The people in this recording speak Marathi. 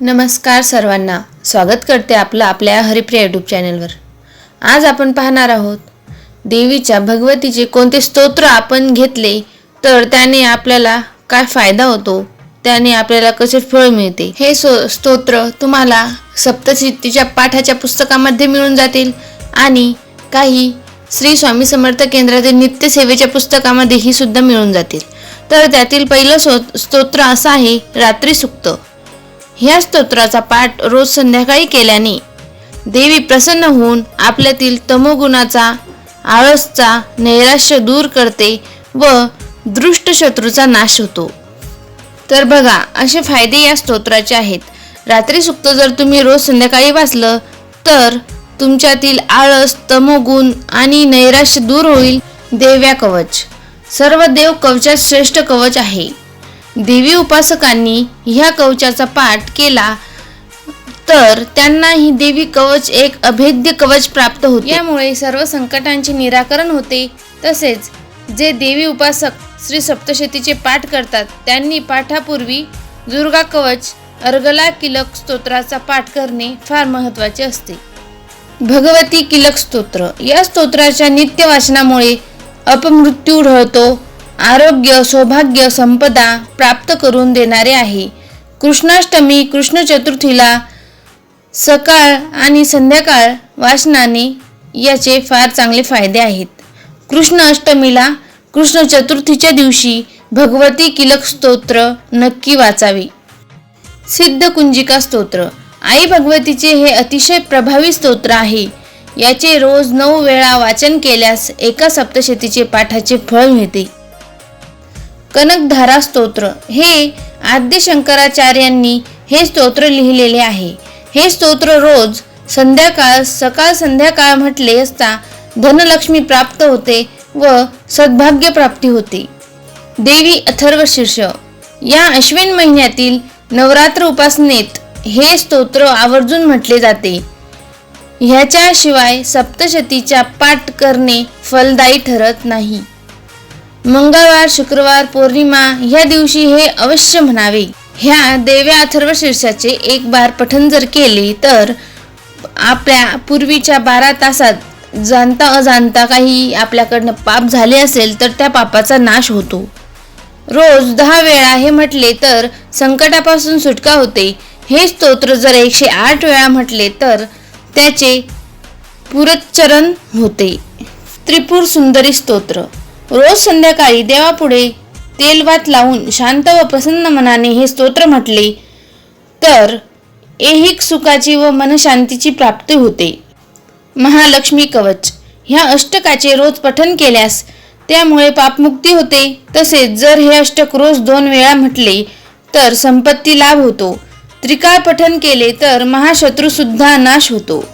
नमस्कार सर्वांना. स्वागत करते आपलं आपल्या हरिप्रिया यूट्यूब चॅनलवर आज आपण पाहणार आहोत देवीच्या भगवतीचे कोणते स्तोत्र आपण घेतले तर त्याने आपल्याला काय फायदा होतो? त्याने आपल्याला कसे फळ मिळते? हे सो स्तोत्र तुम्हाला सप्तचित्तीच्या पाठाच्या पुस्तकामध्ये मिळून जातील. आणि काही श्री स्वामी समर्थ केंद्रातील नित्यसेवेच्या पुस्तकामध्ये ही सुद्धा मिळून जातील. तर त्यातील पहिलं सो स्तोत्र असं आहे रात्री सुक्त. ह्या स्तोत्राचा पाठ रोज संध्याकाळी केल्याने देवी प्रसन्न होऊन आपल्यातील तमोगुणाचा आळसचा नैराश्य दूर करते व दृष्ट शत्रूचा नाश होतो. तर बघा असे फायदे या स्तोत्राचे आहेत. रात्री सुक्त जर तुम्ही रोज संध्याकाळी वाचलं तर तुमच्यातील आळस तमोगुण आणि नैराश्य दूर होईल देव्या कवच. सर्व देव कवचात श्रेष्ठ कवच आहे. देवी उपासकांनी ह्या कवचाचा पाठ केला तर त्यांना ही देवी कवच एक अभेद्य कवच प्राप्त होते. यामुळे सर्व संकटांचे निराकरण होते. तसेच जे देवी उपासक श्री सप्तशतीचे पाठ करतात त्यांनी पाठापूर्वी दुर्गा कवच अर्गला किलक स्तोत्राचा पाठ करणे फार महत्त्वाचे असते. भगवती किलक स्तोत्र. या स्तोत्राच्या नित्य वाचनामुळे अपमृत्यू ढळतो आरोग्य सौभाग्य संपदा प्राप्त करून देणारे आहे. कृष्णाष्टमी कृष्ण चतुर्थीला सकाळ आणि संध्याकाळ वाचनाने याचे फार चांगले फायदे आहेत. कृष्ण अष्टमीला कृष्ण चतुर्थीच्या दिवशी भगवती किलक स्तोत्र नक्की वाचावे. सिद्ध कुंजिका स्तोत्र. आई भगवतीचे हे अतिशय प्रभावी स्तोत्र आहे. याचे रोज नऊ वेळा वाचन केल्यास एका सप्तशतीचे पाठाचे फळ मिळते. कनकधारा स्तोत्र. हे आद्य शंकराचार्यांनी हे स्तोत्र लिहिलेले आहे. हे स्तोत्र रोज संध्याकाळ सकाळ संध्याकाळ म्हटले असता धनलक्ष्मी प्राप्त होते व सद्भाग्य प्राप्ती होते. देवी अथर्व शीर्ष या अश्विन महिन्यातील नवरात्र उपासनेत हे स्तोत्र आवर्जून म्हटले जाते. ह्याच्याशिवाय सप्तशतीचा पाठ करणे फलदायी ठरत नाही. मंगळवार शुक्रवार पौर्णिमा ह्या दिवशी हे अवश्य म्हणावे. ह्या देव्या अथर्व शीर्षाचे एक बार पठन जर केले तर आपल्या पूर्वीच्या बारा तासात जाणता अजाणता काही आपल्याकडनं पाप झाले असेल तर त्या पापाचा नाश होतो. रोज दहा वेळा हे म्हटले तर संकटापासून सुटका होते. हे स्तोत्र जर एकशे आठ वेळा म्हटले तर त्याचे पुरच्चरण होते. त्रिपुर सुंदरी स्तोत्र. रोज संध्याकाळी देवापुढे तेलवात लावून शांत व प्रसन्न मनाने हे स्तोत्र म्हटले तर ऐहिक सुखाची व मनशांतीची प्राप्ती होते. महालक्ष्मी कवच. ह्या अष्टकाचे रोज पठन केल्यास त्यामुळे पापमुक्ती होते. तसेच जर हे अष्टक रोज दोन वेळा म्हटले तर संपत्ती लाभ होतो. त्रिकाळ पठन केले तर महाशत्रूसुद्धा नाश होतो.